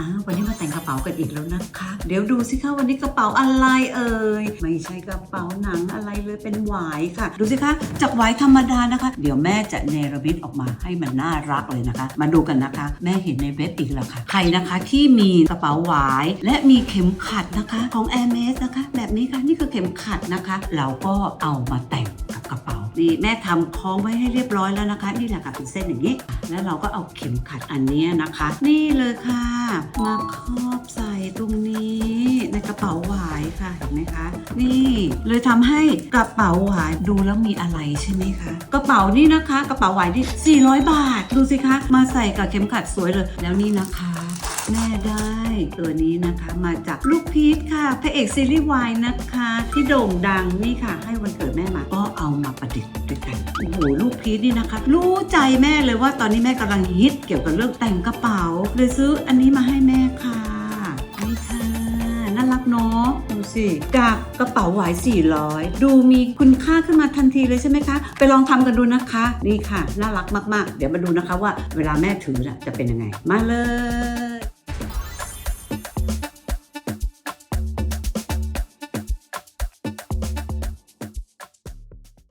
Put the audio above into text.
อ้าววันนี้มาแต่งกระเป๋ากันอีกแล้วนะคะ เดี๋ยวดูสิคะวันนี้กระเป๋าอะไรเอ่ยไม่ใช่กระเป๋าหนังอะไรเลยเป็นหวายค่ะ ดูสิคะจากหวายธรรมดานะคะ เดี๋ยวแม่จะเนรมิตออกมาให้มันน่ารักเลยนะคะ มาดูกันนะคะ แม่เห็นในเว็บอีกแล้วค่ะใครนะคะที่มีกระเป๋าหวาย และมีเข็มขัดนะคะของ a i r m e s นะคะ แบบนี้ค่ะนี่คือเข็มขัดนะคะ เราก็เอามาแต่ง กระเป๋านี่แม่ทำคล้องไว้ให้เรียบร้อยแล้วนะคะ นี่แหละค่ะเป็นเส้นอย่างนี้ แล้วเราก็เอาเข็มขัดอันนี้นะคะ นี่เลยค่ะ มาครอบใส่ตรงนี้ในกระเป๋าหวายค่ะเห็นไหมคะ นี่เลยทำให้กระเป๋าหวายดูแล้วมีอะไรใช่ไหมคะกระเป๋านี่นะคะ กระเป๋าหวายนี่400 บาท ดูสิคะ มาใส่กับเข็มขัดสวยเลย แล้วนี่นะคะแม่ได้ตัวนี้นะคะมาจากลูกพีทค่ะพระเอกซีรีส์วายนะคะ ที่โด่งดังนี่ค่ะ ให้วันเกิดแม่มาก็ เอามาประดิษฐ์ด้วยกันโอ้โหลูกพีทนี่นะคะ รู้ใจแม่เลยว่าตอนนี้แม่กำลังฮิตเกี่ยวกับเรื่องแต่งกระเป๋าเลยซื้ออันนี้มาให้แม่ค่ะนี่ค่ะน่ารักเนาะดูสิจากกระเป๋าหวาย 400 ดูมีคุณค่าขึ้นมาทันทีเลยใช่ไหมคะ ไปลองทำกันดูนะคะ นี่ค่ะ น่ารักมากๆ เดี๋ยวมาดูนะคะว่าเวลาแม่ถือจะเป็นยังไง มาเลย